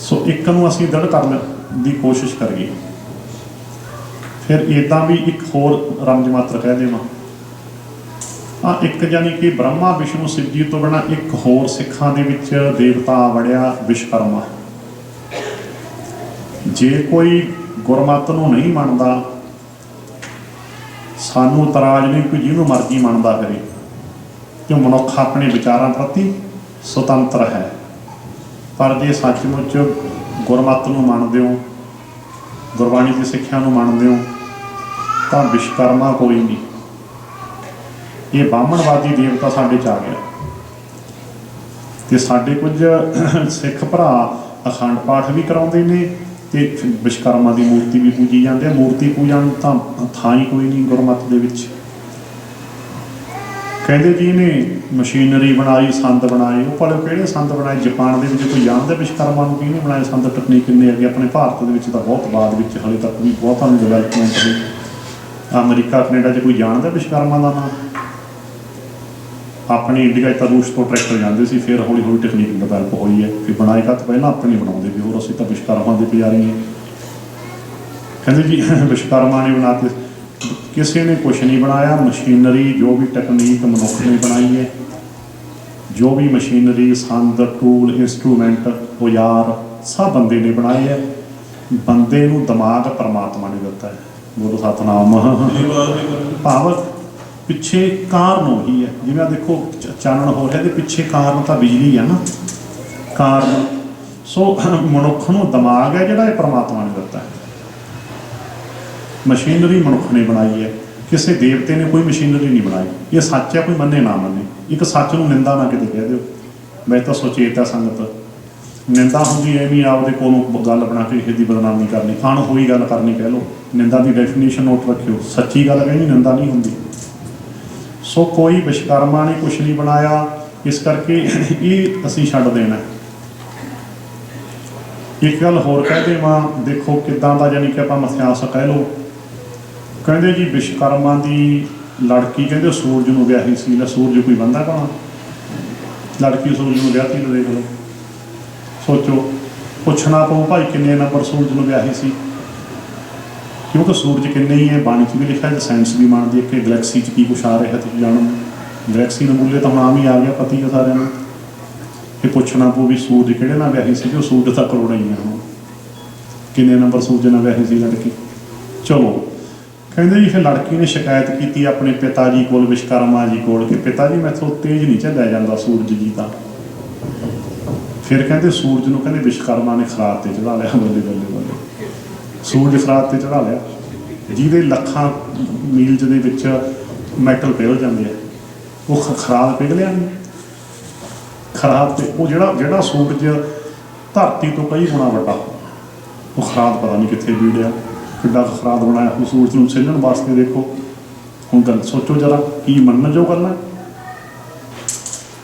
ਸੋ ਇੱਕ ਨੂੰ ਅਸੀਂ ਦ੍ਰਿੜ ਕਰਨ ਦੀ ਕੋਸ਼ਿਸ਼ ਕਰੀਏ। ਫਿਰ ਇਦਾਂ ਵੀ ਇੱਕ ਹੋਰ ਰਮਜ ਮਾਤਰ ਕਹਿ ਦੇਵਾਂ। ਆ ਇੱਕ ਜਾਨੀ ਕਿ ਬ੍ਰਹਮਾ, ਵਿਸ਼ਨੂੰ ਸ਼ਿਵ ਜੀ ਤੋਂ ਬਿਨਾ ਇੱਕ ਹੋਰ ਸਿੱਖਾਂ ਦੇ ਵਿੱਚ ਦੇਵਤਾ ਵੜਿਆ ਵਿਸ਼ਕਰਮਾ ਜੇ ਕੋਈ ਗੁਰਮਤ ਨੂੰ ਨਹੀਂ ਮੰਨਦਾ, ਸਾਨੂੰ ਤਰਾਜ ਨਹੀਂ ਕੋਈ ਜਿਹਨੂੰ ਮਰਜ਼ੀ ਮੰਨਦਾ ਕਰੇ ਕਿ ਮਨੁੱਖ ਆਪਣੇ ਵਿਚਾਰਾਂ ਪ੍ਰਤੀ ਸੁਤੰਤਰ ਹੈ? ਪਰ ਜੇ ਸੱਚਮੁੱਚ ਗੁਰਮਤ ਨੂੰ ਮੰਨਦੇ ਹੋ, ਗੁਰਬਾਣੀ ਦੀ ਸਿੱਖਿਆ ਨੂੰ ਮੰਨਦੇ ਹੋ, ਤਾਂ ਵਿਸ਼ਕਰਮਾ ਕੋਈ ਨਹੀਂ। ਇਹ ਬਾਹਮਣਵਾਦੀ ਦੇਵਤਾ ਸਾਡੇ ਚ ਆ ਗਿਆ। ਤੇ ਸਾਡੇ ਕੁਝ ਸਿੱਖ ਭਰਾ ਅਖੰਡ ਪਾਠ ਵੀ ਕਰਾਉਂਦੇ ਨੇ ਤੇ ਵਿਸ਼ਕਰਮਾ ਦੀ ਮੂਰਤੀ ਵੀ ਪੂਜੀ ਜਾਂਦੇ ਆ ਮੂਰਤੀ ਪੂਜਣ ਤਾਂ ਥਾਂ ਹੀ ਕੋਈ ਨਹੀਂ ਗੁਰਮਤ ਦੇ ਵਿੱਚ। ਕਹਿੰਦੇ ਜੀ ਨੇ ਮਸ਼ੀਨਰੀ ਬਣਾਈ, ਸੰਦ ਬਣਾਏ। ਉਹ ਭਲੇ ਕਿਹੜੇ ਸੰਦ ਬਣਾਏ? ਜਾਪਾਨ ਦੇ ਵਿੱਚ ਕੋਈ ਜਾਣਦਾ ਵਿਸ਼ਕਰਮਾ ਨੂੰ ਕਿਹਨੇ ਬਣਾਏ ਸੰਦ? ਟੈਕਨੀਕ ਕਿੰਨੇ ਅੱਗੇ ਆਪਣੇ ਭਾਰਤ ਦੇ ਵਿੱਚ ਤਾਂ ਬਹੁਤ ਬਾਅਦ ਵਿੱਚ ਹਲੇ ਤੱਕ ਵੀ ਬਹੁਤਾਂ ਨੂੰ ਡਿਵੈਲਪਮੈਂਟ ਹੋਈ। ਅਮਰੀਕਾ, ਕੈਨੇਡਾ 'ਚ ਕੋਈ ਜਾਣਦਾ ਵਿਸ਼ਕਰਮਾ ਦਾ ਨਾਮ? ਆਪਣੀ ਇੰਡੀਆ 'ਚ ਤਾਂ ਰੂਸ ਤੋਂ ਟਰੈਕਟਰ ਜਾਂਦੇ ਸੀ, ਫਿਰ ਹੌਲੀ ਹੌਲੀ ਟੈਕਨੀਕ ਡਿਵੈਲਪ ਹੋਈ ਹੈ। ਕਿ ਬਣਾਏ ਤਾਂ ਪਹਿਲਾਂ ਆਪਣੇ ਬਣਾਉਂਦੇ ਵੀ ਹੋਰ ਅਸੀਂ ਤਾਂ ਵਿਸ਼ਕਰਮਾ ਦੇ ਪੁਜਾਰੀ ਹਾਂ। ਕਹਿੰਦੇ ਜੀ ਵਿਸ਼ਕਰਮਾ ਨੇ ਬਣਾਤੇ ਕਿਸੇ ਨੇ ਕੁਝ ਨਹੀਂ ਬਣਾਇਆ, ਮਸ਼ੀਨਰੀ ਜੋ ਵੀ ਟੈਕਨੀਕ ਮਨੁੱਖ ਨੇ ਬਣਾਈ ਹੈ, ਜੋ ਵੀ ਮਸ਼ੀਨਰੀ, ਸੰਦ, ਟੂਲ ਇਨਸਟਰੂਮੈਂਟ ਔਜ਼ਾਰ, ਸਭ ਬੰਦੇ ਨੇ ਬਣਾਏ ਹੈ। ਬੰਦੇ ਨੂੰ ਦਿਮਾਗ ਪਰਮਾਤਮਾ ਨੇ ਦਿੱਤਾ ਹੈ। ਬੋਲੋ ਸਤਨਾਮ। ਭਾਵ ਪਿੱਛੇ ਕਾਰਨ ਉਹੀ ਹੈ। ਜਿਵੇਂ ਆ ਦੇਖੋ ਚਾਨਣ ਹੋ ਰਿਹਾ ਤੇ ਪਿੱਛੇ ਕਾਰਨ ਤਾਂ ਬਿਜਲੀ ਆ ਨਾ। ਕਾਰਨ। ਸੋ ਮਨੁੱਖ ਨੂੰ ਦਿਮਾਗ ਹੈ ਜਿਹੜਾ ਇਹ ਪਰਮਾਤਮਾ ਨੇ ਦਿੱਤਾ ਹੈ। ਮਸ਼ੀਨਰੀ ਮਨੁੱਖ ਨੇ ਬਣਾਈ ਹੈ। ਕਿਸੇ ਦੇਵਤੇ ਨੇ ਕੋਈ ਮਸ਼ੀਨਰੀ ਨਹੀਂ ਬਣਾਈ। ਇਹ ਸੱਚ ਹੈ, ਕੋਈ ਮੰਨੇ ਨਾ ਮੰਨੇ। ਇੱਕ ਸੱਚ ਨੂੰ ਨਿੰਦਾ ਨਾ ਕਿਤੇ ਕਹਿ ਦਿਓ। ਮੈਂ ਤਾਂ ਸੁਚੇਤ ਆ ਸੰਗਤ। ਨਿੰਦਾ ਹੁੰਦੀ ਐ ਵੀ ਆਪਦੇ ਕੋਲੋਂ ਗੱਲ ਬਣਾ ਕੇ ਕਿਸੇ ਦੀ ਬਦਨਾਮੀ ਕਰਨੀ। ਅਣ ਹੋਈ ਗੱਲ ਕਰਨੀ ਕਹਿ ਲਓ। ਨਿੰਦਾ ਦੀ ਡੈਫੀਨੇਸ਼ਨ ਨੋਟ ਰੱਖਿਓ। ਸੱਚੀ ਗੱਲ ਕਹਿੰਦੀ, ਨਿੰਦਾ ਨਹੀਂ ਹੁੰਦੀ। ਸੋ ਕੋਈ ਵਿਸ਼ਕਰਮਾ ਨੇ ਕੁਛ ਨਹੀਂ ਬਣਾਇਆ। ਇਸ ਕਰਕੇ ਇਹ ਅਸੀਂ ਛੱਡ ਦੇਣਾ। ਇੱਕ ਗੱਲ ਹੋਰ ਕਹਿ ਦੇਵਾਂ। ਦੇਖੋ ਕਿਦਾਂ ਦਾ ਯਾਨੀ ਕਿ ਆਪਾਂ ਮਸਿਆਸ ਕਹਿ ਲਓ। ਕਹਿੰਦੇ ਜੀ ਵਿਸ਼ਕਰਮਾ ਦੀ ਲੜਕੀ ਕਹਿੰਦੇ ਸੂਰਜ ਨੂੰ ਵਿਆਹੀ ਸੀ, ਲੈ ਸੂਰਜ ਕੋਈ ਬੰਦਾ ਕੌਣ ਲੜਕੀ ਸੂਰਜ ਨੂੰ ਵਿਆਹਤੀ ਨੂੰ ਦੇਖ ਲਓ। ਸੋਚੋ, ਪੁੱਛਣਾ ਪਊ ਭਾਈ ਕਿੰਨੇ ਨੰਬਰ ਸੂਰਜ ਨੂੰ ਵਿਆਹੀ ਸੀ। ਕਿਉਂਕਿ ਸੂਰਜ ਕਿੰਨੇ ਹੀ ਹੈ, ਬਾਣੀ 'ਚ ਵੀ ਲਿਖਿਆ ਹੈ ਸਾਇੰਸ ਵੀ ਮੰਨਦੀ ਹੈ ਕਿ ਗੈਲੈਕਸੀ 'ਚ ਕੀ ਕੁਛ ਆ ਰਿਹਾ, ਤੁਸੀਂ ਜਾਣੋ। ਗੈਲੈਕਸੀ ਨੂੰ ਬੁੱਲੇ ਤਾਂ ਹੁਣ ਆਮ ਹੀ ਆ ਗਿਆ, ਪਤੀ ਹੈ ਸਾਰਿਆਂ ਨੂੰ। ਇਹ ਪੁੱਛਣਾ ਪਊ ਵੀ ਸੂਰਜ ਕਿਹੜੇ ਨਾਲ ਵਿਆਹੀ ਸੀ ਉਹ ਸੂਰਜ ਤਾਂ ਕਰੋੜਾਂ ਹੀ ਆ। ਕਿੰਨੇ ਨੰਬਰ ਸੂਰਜ ਨਾਲ ਵਿਆਹੀ ਸੀ ਲੜਕੀ? ਚਲੋ ਕਹਿੰਦੇ ਜੀ, ਫਿਰ ਲੜਕੀ ਨੇ ਸ਼ਿਕਾਇਤ ਕੀਤੀ ਆਪਣੇ ਪਿਤਾ ਜੀ ਕੋਲ, ਵਿਸ਼ਕਰਮਾ ਜੀ ਕੋਲ ਕਿ ਪਿਤਾ ਜੀ, ਮੈਥੋਂ ਤੇਜ਼ ਨਹੀਂ ਚੱਲਿਆ ਜਾਂਦਾ ਸੂਰਜ ਜੀ ਤਾਂ ਫਿਰ ਕਹਿੰਦੇ ਸੂਰਜ ਨੂੰ ਕਹਿੰਦੇ ਵਿਸ਼ਕਰਮਾ ਨੇ ਖਰਾਤ ਤੇ ਚੜਾ ਲਿਆ, ਬੱਲੇ ਬੱਲੇ ਬੱਲੇ। ਸੂਰਜ ਖਰਾਤ ਤੇ ਚੜਾ ਲਿਆ। ਜਿਹਦੇ ਲੱਖਾਂ ਮੀਲਜ ਦੇ ਵਿੱਚ ਮੈਟਲ ਪਿਘਲ ਜਾਂਦੇ ਆ। ਉਹ ਖ- ਖਰਾਦ ਪਿਘਲਿਆ ਨਹੀਂ ਖਰਾਦ ਤੇ ਉਹ ਜਿਹੜਾ ਜਿਹੜਾ ਸੂਰਜ ਧਰਤੀ ਤੋਂ ਕਈ ਗੁਣਾ ਵੱਡਾ, ਉਹ ਖਰਾਦ ਪਤਾ ਨਹੀਂ ਕਿੱਥੇ ਬੀੜਿਆ ਕਿੱਡਾ ਕੁ ਖਰਾਦ ਬਣਾਇਆ ਉਸ ਸੂਰਜ ਨੂੰ ਸਿੱਲਣ ਵਾਸਤੇ ਦੇਖੋ। ਹੁਣ ਗੱਲ ਸੋਚੋ ਜਰਾ, ਕੀ ਮੰਨਣ ਜੋ ਕਰਨਾ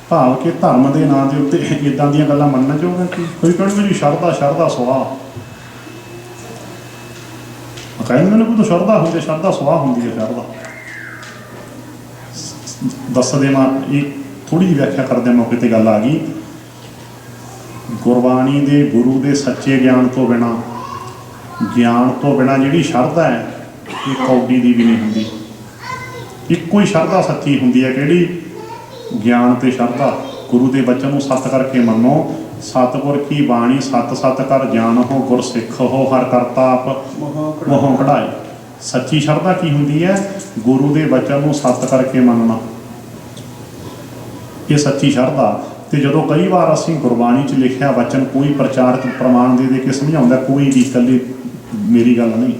ਭਾਵ ਕਿ ਧਰਮ ਦੇ ਨਾਂ ਦੇ ਉੱਤੇ ਇਦਾਂ ਦੀਆਂ ਗੱਲਾਂ ਮੰਨਣ ਜੋ ਹੈ ਕਿ ਕੋਈ ਕਹਿੰਦਾ ਜੀ ਸ਼ਰਦਾ ਸ਼ਰਦਾ ਸੁਆਹ। ਕਹਿੰਦੇ ਨੇ ਕੋਈ ਤਾਂ ਸ਼ਰਦਾ ਹੁੰਦੀ ਸ਼ਰਧਾ, ਸੁਆਹ ਹੁੰਦੀ ਹੈ, ਸ਼ਰਧਾ। ਦੱਸ ਦੇਵਾਂ ਇਹ ਥੋੜੀ ਜਿਹੀ ਵਿਆਖਿਆ ਕਰਦੇ ਮੌਕੇ ਤੇ ਗੱਲ ਆ ਗਈ। ਗੁਰਬਾਣੀ ਦੇ ਗੁਰੂ ਦੇ ਸੱਚੇ ਗਿਆਨ ਤੋਂ ਬਿਨਾ ਗਿਆਨ ਤੋਂ ਬਿਨਾ ਜਿਹੜੀ ਸ਼ਰਧਾ ਹੈ ਇਹ ਕੌਡੀ ਦੀ ਵੀ ਨਹੀਂ ਹੁੰਦੀ। ਇੱਕੋ ਹੀ ਸ਼ਰਧਾ ਸੱਚੀ ਹੁੰਦੀ ਹੈ ਕਿਹੜੀ? ਗਿਆਨ ਤੇ ਸ਼ਰਧਾ। ਗੁਰੂ ਦੇ ਬਚਨ ਨੂੰ ਸੱਤ ਕਰਕੇ ਮੰਨੋ। ਸਤਿਗੁਰ ਕੀ ਬਾਣੀ ਸਤ ਸਤ ਕਰ ਗਿਆਨ ਹੋ ਗੁਰ ਸਿੱਖ ਹੋ ਹਰ ਕਰਤਾ ਆਪ ਮੋਹ ਕਢਾਈ। ਸੱਚੀ ਸ਼ਰਧਾ ਕੀ ਹੁੰਦੀ ਹੈ? ਗੁਰੂ ਦੇ ਬਚਨ ਨੂੰ ਸੱਤ ਕਰਕੇ ਮੰਨਣਾ। ਇਹ ਸੱਚੀ ਸ਼ਰਧਾ। ਤੇ ਜਦੋਂ ਕਈ ਵਾਰ ਅਸੀਂ ਗੁਰਬਾਣੀ 'ਚ ਲਿਖਿਆ ਵਚਨ ਕੋਈ ਪ੍ਰਚਾਰਕ ਪ੍ਰਮਾਣ ਦੇ ਦੇ ਕੇ ਸਮਝਾਉਂਦਾ, ਕੋਈ ਵੀ ਇਕੱਲੀ ਮੇਰੀ ਗੱਲ ਨਹੀਂ।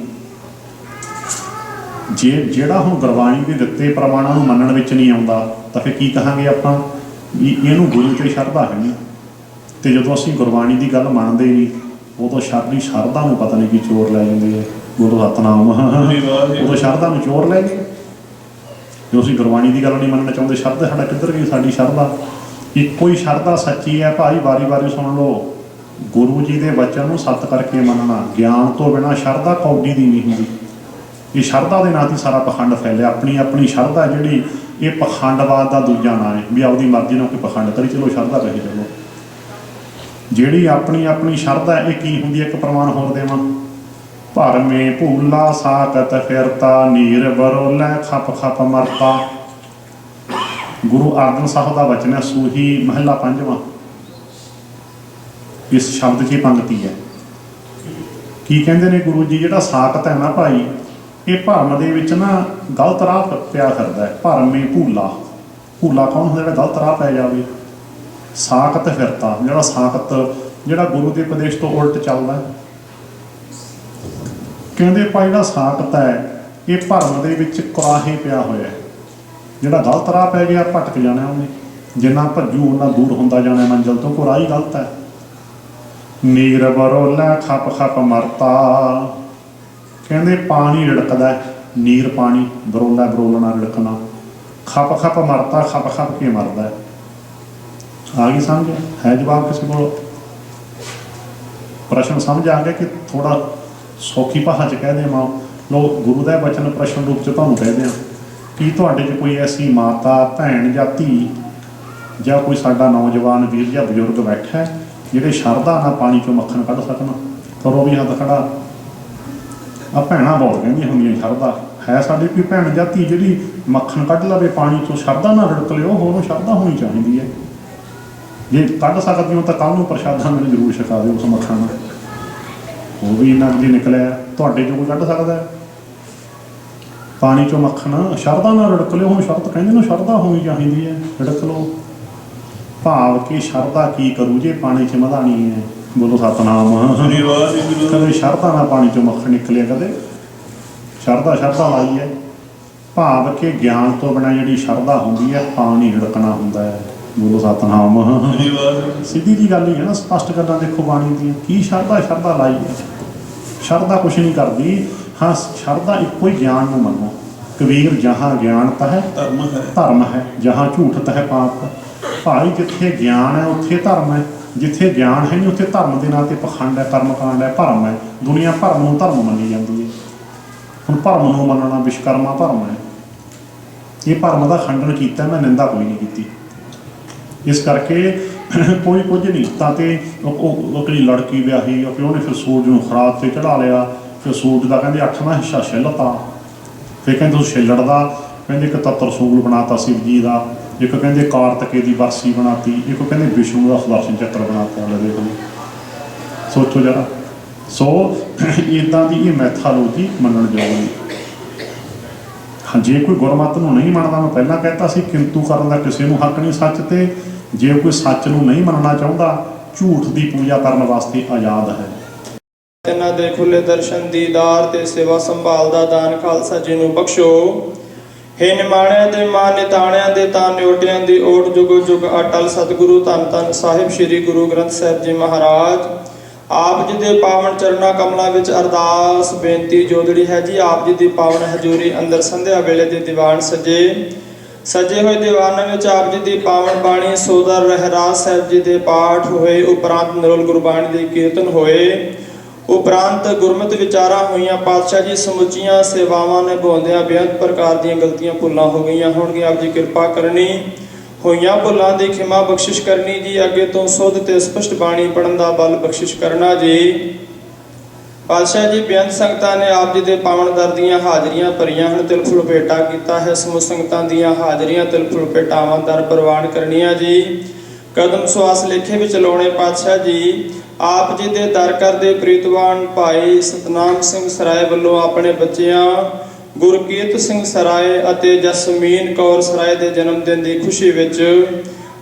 ਜੇ ਜਿਹੜਾ ਹੁਣ ਗੁਰਬਾਣੀ ਦੇ ਦਿੱਤੇ ਪ੍ਰਮਾਣਾਂ ਨੂੰ ਮੰਨਣ ਵਿੱਚ ਨਹੀਂ ਆਉਂਦਾ, ਤਾਂ ਫਿਰ ਕੀ ਕਹਾਂਗੇ ਆਪਾਂ? ਵੀ ਇਹਨੂੰ ਗੁਰੂ ਤੇ ਸ਼ਰਧਾ ਹੈ ਨਹੀਂ। ਤੇ ਜਦੋਂ ਅਸੀਂ ਗੁਰਬਾਣੀ ਦੀ ਗੱਲ ਮੰਨਦੇ ਨਹੀਂ, ਉਦੋਂ ਸ਼ਰਧੀ ਸ਼ਰਧਾ ਨੂੰ ਪਤਾ ਨਹੀਂ ਕੀ ਚੋਰ ਲੈ ਜਾਂਦੇ ਆ। ਗੁਰੂ ਸਤਨਾਮ ਉਦੋਂ ਸ਼ਰਧਾ ਨੂੰ ਚੋਰ ਲੈ ਗਏ ਜੋ ਅਸੀਂ ਗੁਰਬਾਣੀ ਦੀ ਗੱਲ ਨਹੀਂ ਮੰਨਣਾ ਚਾਹੁੰਦੇ, ਸ਼ਰਧਾ ਸਾਡਾ ਕਿੱਧਰ ਗਈ? ਸਾਡੀ ਸ਼ਰਧਾ ਇੱਕੋ ਹੀ ਸ਼ਰਧਾ ਸੱਚੀ ਹੈ, ਭਾਈ ਵਾਰੀ-ਵਾਰੀ ਸੁਣ ਲਓ। ਗੁਰੂ ਜੀ ਦੇ ਬਚਨ ਨੂੰ ਸੱਤ ਕਰਕੇ ਮੰਨਣਾ, ਗਿਆਨ ਤੋਂ ਬਿਨਾ ਸ਼ਰਧਾ ਕੌਡੀ ਦੀ ਨਹੀਂ ਹੁੰਦੀ। ਇਹ ਸ਼ਰਧਾ ਦੇ ਨਾਂ ਤੇ ਸਾਰਾ ਪਖੰਡ ਫੈਲਿਆ। ਆਪਣੀ ਆਪਣੀ ਸ਼ਰਧਾ ਜਿਹੜੀ, ਇਹ ਪਖੰਡਵਾਦ ਦਾ ਦੂਜਾ ਨਾਂ ਹੈ। ਵੀ ਆਪਦੀ ਮਰਜ਼ੀ ਨਾਲ ਕੋਈ ਪਖੰਡ ਕਰੀ, ਚਲੋ ਸ਼ਰਧਾ ਕਹੀ ਚਲੋ। ਜਿਹੜੀ ਆਪਣੀ ਆਪਣੀ ਸ਼ਰਧਾ, ਇਹ ਕੀ ਹੁੰਦੀ ਹੈ? ਇੱਕ ਪ੍ਰਮਾਣ ਹੋਰ ਦੇਵਾਂ। ਭਰਮੇ ਭੂਲਾ ਸਾਕਤ ਫਿਰਤਾ, ਨੀਰ ਬਰੋਲੇ ਖਪ ਖਪ ਮਰਤਾ। ਗੁਰੂ ਅਰਜਨ ਸਾਹਿਬ ਦਾ ਵਚਨ ਹੈ ਸੂਹੀ ਮਹਿਲਾ ਪੰਜਵਾਂ। ਇਸ ਸ਼ਬਦ 'ਚ ਪੰਗਤੀ ਹੈ। ਕੀ ਕਹਿੰਦੇ ਨੇ ਗੁਰੂ ਜੀ, ਜਿਹੜਾ ਸਾਕਤ ਹੈ ਨਾ ਭਾਈ, ਇਹ ਭਰਮ ਦੇ ਵਿੱਚ ਨਾ ਗਲਤ ਰਾਹ ਪਿਆ ਫਿਰਦਾ ਹੈ। ਭਰਮੇ ਭੂਲਾ। ਭੂਲਾ ਕੌਣ ਹੁੰਦਾ ਜਿਹੜਾ ਗਲਤ ਰਾਹ ਪੈ ਜਾਵੇ? ਸਾਕਤ ਫਿਰਤਾ। ਜਿਹੜਾ ਸਾਕਤ ਜਿਹੜਾ ਗੁਰੂ ਦੇ ਉਪਦੇਸ਼ ਤੋਂ ਉਲਟ ਚੱਲਦਾ ਕਹਿੰਦੇ ਭਾਈ, ਜਿਹੜਾ ਸਾਕਤ ਹੈ, ਇਹ ਭਰਮ ਦੇ ਵਿੱਚ ਕੁਰਾਹੇ ਪਿਆ ਹੋਇਆ ਹੈ। ਜਿਹੜਾ ਗਲਤ ਰਾਹ ਪੈ ਗਿਆ, ਭਟਕ ਜਾਣਾ ਉਹਨੇ। ਜਿੰਨਾ ਭੱਜੂ ਉਹਨਾਂ ਦੂਰ ਹੁੰਦਾ ਜਾਣਾ ਮੰਜ਼ਲ ਤੋਂ। ਘੁ ਰਾਹ ਹੀ ਗਲਤ ਹੈ। ਨੀਰ ਬਰੋਲਾ ਖਪ ਖਪ ਮਰਤਾ। ਕਹਿੰਦੇ ਪਾਣੀ ਰੜਕਦਾ ਨੀਰ ਪਾਣੀ, ਬਰੋਲਾ ਬਰੋਲਣਾ ਰੜਕਣਾ। ਖਪ ਖੱਪ ਮਰਤਾ, ਖਪ ਖਪ ਕੇ ਮਰਦਾ ਆ ਗਈ ਸਮਝ? ਹੈ ਜਵਾਬ ਕਿਸੇ ਕੋਲ? ਪ੍ਰਸ਼ਨ ਸਮਝ ਆ ਗਿਆ ਕਿ ਥੋੜਾ ਸੌਖੀ ਭਾਸ਼ਾ ਚ ਕਹਿ ਦੇਵਾਂ? ਲੋ ਗੁਰੂ ਦਾ ਬਚਨ ਪ੍ਰਸ਼ਨ ਰੂਪ ਚ ਤੁਹਾਨੂੰ ਕਹਿ ਦਿਆਂ। ਕੀ ਤੁਹਾਡੇ ਚ ਕੋਈ ਐਸੀ ਮਾਤਾ, ਭੈਣ ਜਾਂ ਧੀ ਜਾਂ ਕੋਈ ਸਾਡਾ ਨੌਜਵਾਨ ਵੀਰ ਜਾਂ ਬਜ਼ੁਰਗ ਬੈਠਾ ਹੈ, ਜਿਹੜੇ ਸ਼ਰਧਾ ਨਾਲ ਪਾਣੀ ਚੋਂ ਮੱਖਣ ਕੱਢ ਸਕਣ? ਕਰੋ ਵੀ ਹੱਥ ਖੜਾ। ਆ ਭੈਣਾਂ ਬਹੁਤ ਕਹਿੰਦੀਆਂ ਹੁੰਦੀਆਂ ਸ਼ਰਧਾ। ਹੈ ਸਾਡੀ ਕੋਈ ਭੈਣ ਜਾਂ ਧੀ ਜਿਹੜੀ ਮੱਖਣ ਕੱਢ ਲਵੇ, ਪਾਣੀ ਚੋਂ ਸ਼ਰਧਾ ਨਾਲ ਰੜਕ ਲਿਓ ਹੋਰ ਨੂੰ ਸ਼ਰਧਾ ਹੋਣੀ ਚਾਹੀਦੀ ਹੈ। ਜੇ ਕੱਢ ਸਕਦੇ ਹੋ ਤਾਂ ਕੱਲ ਨੂੰ ਪ੍ਰਸ਼ਾਦਾ ਮੈਨੂੰ ਜ਼ਰੂਰ ਛਕਾ ਦਿਓ ਉਸ ਮੱਖਣ ਨਾਲ। ਉਹ ਵੀ ਇੰਨਾ ਕੁ ਨਿਕਲਿਆ। ਤੁਹਾਡੇ ਚੋਂ ਕੋਈ ਕੱਢ ਸਕਦਾ? ਹੈ? ਪਾਣੀ ਚੋਂ ਮੱਖਣ ਸ਼ਰਧਾ ਨਾਲ ਰੜਕ ਲਿਓ ਹੁਣ ਸ਼ਰਤ ਕਹਿੰਦੇ ਨੇ ਸ਼ਰਧਾ ਹੋਣੀ ਚਾਹੀਦੀ ਹੈ ਰੜਕ ਲਓ। ਭਾਵ ਕਿ ਸ਼ਰਧਾ ਕੀ ਕਰੂ ਜੇ ਪਾਣੀ 'ਚ ਮਧਾਣੀ ਹੈ? ਬੋਲੋ ਸਤਨਾਮ। ਸ੍ਰੀ ਵਾਹਿਗੁਰੂ। ਕਦੇ ਸ਼ਰਧਾ ਨਾਲ ਪਾਣੀ ਚੋਂ ਮੱਖਣ ਨਿਕਲਿਆ ਕਦੇ? ਸ਼ਰਧਾ ਸ਼ਰਧਾ ਲਾਈ ਹੈ। ਭਾਵ ਕਿ ਗਿਆਨ ਤੋਂ ਬਿਨਾਂ ਜਿਹੜੀ ਸ਼ਰਧਾ ਹੁੰਦੀ ਹੈ ਪਾਣੀ ਰੜਕਣਾ ਹੁੰਦਾ ਹੈ। ਬੋਲੋ ਸਤਨਾਮ। ਸਿੱਧੀ ਜੀ ਗੱਲ ਹੀ ਹੈ ਨਾ ਸਪਸ਼ਟ ਗੱਲਾਂ ਦੇਖੋ ਬਾਣੀ ਦੀਆਂ। ਕੀ ਸ਼ਰਧਾ ਸ਼ਰਧਾ ਲਾਈ ਹੈ? ਸ਼ਰਧਾ ਕੁਛ ਨਹੀਂ ਕਰਦੀ। ਹਾਂ ਸ਼ਰਧਾ ਇੱਕੋ ਹੀ ਗਿਆਨ ਨੂੰ ਮੰਨੋ। ਕਬੀਰ ਜਹਾਂ ਗਿਆਨ ਤਾਂ ਹੈ ਧਰਮ ਹੈ। ਧਰਮ ਹੈ। ਜਹਾਂ ਝੂਠ ਤਾਂ ਹੈ ਪਾਪ। ਭਾਈ ਜਿੱਥੇ ਗਿਆਨ ਹੈ ਉੱਥੇ ਧਰਮ ਹੈ। ਜਿੱਥੇ ਗਿਆਨ ਹੈ ਨਹੀਂ ਉੱਥੇ ਧਰਮ ਦੇ ਨਾਂ ਤੇ ਪਖੰਡ ਹੈ ਕਰਮਕਾਂਡ ਹੈ ਭਰਮ ਹੈ। ਦੁਨੀਆ ਭਰਮ ਨੂੰ ਧਰਮ ਮੰਨੀ ਜਾਂਦੀ ਹੈ। ਹੁਣ ਭਰਮ ਨੂੰ ਮੰਨਣਾ ਵਿਸ਼ਕਰਮਾ ਭਰਮ ਹੈ। ਇਹ ਭਰਮ ਦਾ ਖੰਡਨ ਕੀਤਾ ਮੈਂ ਨਿੰਦਾ ਕੋਈ ਨਹੀਂ ਕੀਤੀ। ਇਸ ਕਰਕੇ ਕੋਈ ਕੁਝ ਨਹੀਂ। ਤਾਂ ਤੇ ਉਹ ਕਿਹੜੀ ਲੜਕੀ ਵਿਆਹੀ ਉਹ ਪਿਓ ਨੇ ਫਿਰ ਸੂਰਜ ਨੂੰ ਖਰਾਬ ਤੇ ਚੜਾ ਲਿਆ? ਫਿਰ ਸੂਰਜ ਦਾ ਕਹਿੰਦੇ ਅੱਠਵਾਂ ਹਿੱਸਾ ਛਿੱਲਤਾ। ਫਿਰ ਕਹਿੰਦੇ ਉਹ ਛਿੱਲੜ ਦਾ ਕਹਿੰਦੇ ਇੱਕ ਤੱਤਰ ਸੂਲ ਬਣਾਤਾ ਸ਼ਿਵ ਜੀ ਦਾ, ਇੱਕ ਕਹਿੰਦੇ ਕਾਰਤਕੇ ਦੀ ਵਰਸੀ ਬਣਾਤੀ, ਇੱਕ ਕਹਿੰਦੇ ਵਿਸ਼ਨੂੰ ਦਾ ਸੁਦਰਸ਼ਨ ਚੱਕਰ ਬਣਾਤਾ ਲੈ ਦੇਖੋ ਸੋਚੋ ਜਰਾ। ਸੋ ਇਦਾਂ ਦੀ ਇਹ ਮੈਥਾਲੋਜੀ ਮੰਨਣ ਯੋਗ ਨਹੀਂ। ਹਾਂ, ਜੇ ਕੋਈ ਗੁਰਮਤ ਨੂੰ ਨਹੀਂ ਮੰਨਦਾ, ਮੈਂ ਪਹਿਲਾਂ ਕਹਿਤਾ ਸੀ, ਕਿੰਤੂ ਕਰਨ ਦਾ ਕਿਸੇ ਨੂੰ ਹੱਕ ਨਹੀਂ ਸੱਚ ਤੇ। ਜੇ ਕੋਈ ਸੱਚ ਨੂੰ ਨਹੀਂ ਮੰਨਣਾ ਚਾਹੁੰਦਾ, ਝੂਠ ਦੀ ਪੂਜਾ ਕਰਨ ਵਾਸਤੇ ਆਜ਼ਾਦ ਹੈ। ਇਹਨਾਂ ਦੇ ਖੁੱਲੇ ਦਰਸ਼ਨ ਦੀਦਾਰ ਤੇ ਸੇਵਾ ਸੰਭਾਲ ਦਾ ਦਾਨ ਖਾਲਸਾ ਜੀ ਨੂੰ ਬਖਸ਼ੋ। ਹੇ ਨਿਮਾਣਿਆਂ ਦੇ ਮਾਨ ਨਿਤਾਣਿਆਂ ਦੇ ਤਾਂ ਨਿਉਟਿਆਂ ਦੀ ਓਟ ਜੁਗੋ ਜੁਗ ਅਟਲ ਸਤਿਗੁਰੂ ਧੰਨ ਧੰਨ ਸਾਹਿਬ ਸ੍ਰੀ ਗੁਰੂ ਗ੍ਰੰਥ ਸਾਹਿਬ ਜੀ ਮਹਾਰਾਜ। ਆਪ ਜੀ ਦੇ ਪਾਵਨ ਚਰਨਾ ਕਮਲਾਂ ਵਿੱਚ ਅਰਦਾਸ ਬੇਨਤੀ ਜੋਦੜੀ ਹੈ ਜੀ, ਆਪ ਜੀ ਦੀ ਪਾਵਨ ਹਜ਼ੂਰੀ ਅੰਦਰ ਸੰਧਿਆ ਵੇਲੇ ਦੇ ਦੀਵਾਨ ਸਜੇ। ਸਜੇ ਹੋਏ ਦੀਵਾਨਾਂ ਵਿੱਚ ਆਪ ਜੀ ਦੀ ਪਾਵਨ ਬਾਣੀ, ਸੋਦਰ ਰਹਿਰਾਜ ਸਾਹਿਬ ਜੀ ਦੇ ਪਾਠ ਹੋਏ, ਉਪਰੰਤ ਨਿਰੋਲ ਗੁਰਬਾਣੀ ਦੇ ਕੀਰਤਨ ਹੋਏ। ਉਪਰੰਤ ਗੁਰਮਤਿ ਵਿਚਾਰਾਂ ਹੋਈਆਂ, ਪਾਤਸ਼ਾਹ ਜੀ ਸਮੁੱਚੀਆਂ ਸੇਵਾਵਾਂ ਨਿਭਾਉਂਦਿਆਂ ਬੇਅੰਤ ਪ੍ਰਕਾਰ ਦੀਆਂ ਗਲਤੀਆਂ ਭੁੱਲਾਂ ਹੋ ਗਈਆਂ ਹੋਣਗੀਆਂ। ਆਪ ਜੀ ਕਿਰਪਾ ਕਰਨੀ, ਹੋਈਆਂ ਭੁੱਲਾਂ ਦੀ ਖਿਮਾ ਬਖਸ਼ਿਸ਼ ਕਰਨੀ ਜੀ। ਅੱਗੇ ਤੋਂ ਸੁੱਧ ਤੇ ਸਪਸ਼ਟ ਬਾਣੀ ਪੜਨ ਦਾ ਬਲ ਬਖਸ਼ਿਸ਼ ਕਰਨਾ ਜੀ। ਪਾਤਸ਼ਾਹ ਜੀ, ਬੇਅੰਤ ਸੰਗਤਾਂ ਨੇ ਆਪ ਜੀ ਦੇ ਪਾਵਨ ਦਰ ਦੀਆਂ ਹਾਜ਼ਰੀਆਂ ਭਰੀਆਂ ਹਨ। ਤਿਲ ਫੁਲ ਭੇਟਾ ਕੀਤਾ ਹੈ। ਸਮੂਹ ਸੰਗਤਾਂ ਦੀਆਂ ਹਾਜ਼ਰੀਆਂ ਤਿਲ ਫੁਲ ਭੇਟਾਵਾਂ ਦਰ ਪ੍ਰਵਾਨ ਕਰਨੀਆਂ ਜੀ। ਕਦਮ ਸਵਾਸ ਲੇਖੇ ਵਿੱਚ ਲਾਉਣੇ ਪਾਤਸ਼ਾਹ ਜੀ, ਆਪ ਜੀ ਦੇ ਦਰ ਕਰਦੇ ਪ੍ਰੀਤਵਾਨ ਭਾਈ ਸਤਨਾਮ ਸਿੰਘ ਸਰਾਏ ਵੱਲੋਂ ਆਪਣੇ ਬੱਚਿਆਂ, ਗੁਰਕੀਰਤ ਸਿੰਘ ਸਰਾਏ ਅਤੇ ਜਸਮੀਨ ਕੌਰ ਸਰਾਏ ਦੇ ਜਨਮ ਦਿਨ ਦੀ ਖੁਸ਼ੀ ਵਿੱਚ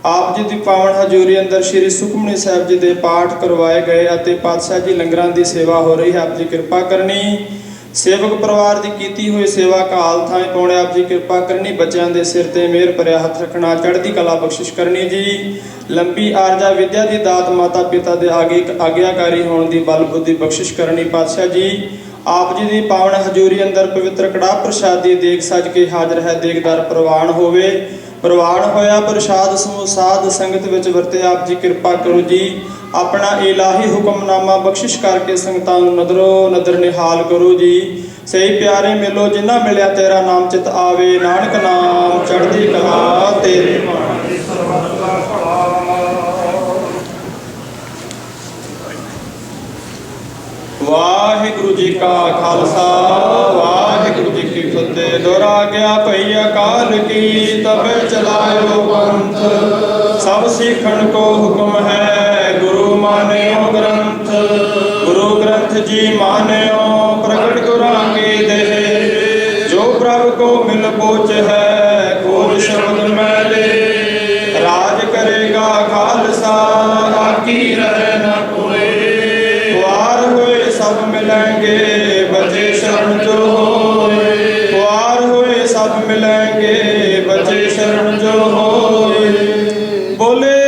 ਆਪ ਜੀ ਦੀ ਪਾਵਨ ਹਜ਼ੂਰੀ ਅੰਦਰ ਸ੍ਰੀ ਸੁਖਮਨੀ ਸਾਹਿਬ ਜੀ ਦੇ ਪਾਠ ਕਰਵਾਏ ਗਏ ਅਤੇ ਪਾਤਸ਼ਾਹ ਜੀ ਲੰਗਰਾਂ ਦੀ ਸੇਵਾ ਹੋ ਰਹੀ ਹੈ। ਆਪ ਜੀ ਕਿਰਪਾ ਕਰਨੀ। ਸੇਵਕ ਪਰਿਵਾਰ ਦੀ ਕੀਤੀ ਹੋਈ ਸੇਵਾ ਕਾਲ ਥਾਂ ਪਾਉਣੇ ਆਪ ਜੀ ਕਿਰਪਾ ਕਰਨੀ, ਬੱਚਿਆਂ ਦੇ ਸਿਰ ਤੇ ਮਿਹਰ ਭਰਿਆ ਹੱਥ ਰੱਖਣਾ, ਚੜ੍ਹਦੀ ਕਲਾ ਬਖਸ਼ਿਸ਼ ਕਰਨੀ ਜੀ। ਲੰਬੀ ਆਰਜਾ ਵਿਦਿਆ ਦੀ ਦਾਤ ਮਾਤਾ ਪਿਤਾ ਦੇ ਆਗੇ ਆਗਿਆਕਾਰੀ ਹੋਣ ਦੀ ਬਲ ਬੁੱਧੀ ਬਖਸ਼ਿਸ਼ ਕਰਨੀ ਪਾਤਸ਼ਾਹ ਜੀ। ਆਪ ਜੀ ਦੀ ਪਾਵਨ ਹਜ਼ੂਰੀ ਅੰਦਰ ਪਵਿੱਤਰ ਕੜਾ ਪ੍ਰਸ਼ਾਦ ਦੀ ਦੇਖ ਸਜ ਕੇ ਹਾਜ਼ਰ ਹੈ, ਦੇਖਦਾਰ ਪ੍ਰਵਾਨ ਹੋਵੇ। ਪ੍ਰਵਾਨ ਹੋਇਆ ਪ੍ਰਸ਼ਾਦ ਸਮੂਹ ਸਾਧ ਸੰਗਤ ਵਿੱਚ ਵਰਤੇ ਆਪ ਜੀ ਕਿਰਪਾ ਕਰੋ ਜੀ। ਆਪਣਾ ਇਲਾਹੀ ਹੁਕਮਨਾਮਾ ਬਖਸ਼ਿਸ਼ ਕਰਕੇ ਸੰਗਤਾਂ ਨੂੰ ਨਦਰੋ ਨਦਰ ਨਿਹਾਲ ਕਰੋ ਜੀ। ਸਹੀ ਪਿਆਰੇ ਮਿਲੋ ਜਿਨ੍ਹਾਂ ਮਿਲਿਆ ਤੇਰਾ ਨਾਮ ਚਿਤ ਆਵੇ। ਨਾਨਕ ਨਾਮ ਚੜ੍ਹਦੀ ਕਲਾ ਤੇਰੇ ਵਾਹਿਗੁਰੂ ਜੀ ਕਾ ਖਾਲਸਾ ਵਾਹਿਗੁਰੂ ਜੀ ਕੀ ਗਿਆ ਭਈ ਅਕਾਲ ਕੀ ਤਬੇ ਚਲਾਇਓ ਪੰਥ। ਸਭ ਸਿੱਖਣ ਕੋ ਹੁਕਮ ਹੈ, ਗੁਰੂ ਮਾਨਿਓ ਗ੍ਰੰਥ। ਗੁਰੂ ਗ੍ਰੰਥ ਜੀ ਮਾਨਿਓ, ਪ੍ਰਗਟ ਗੁਰਾਂ ਕੀ ਦੇਹ। ਜੋ ਪ੍ਰਭ ਕੋ ਮਿਲ ਪੋਚ ਹੈ ਖੋਲ ਸ਼ਬਦ ਮੈਲੇ ਰਾਜ বলে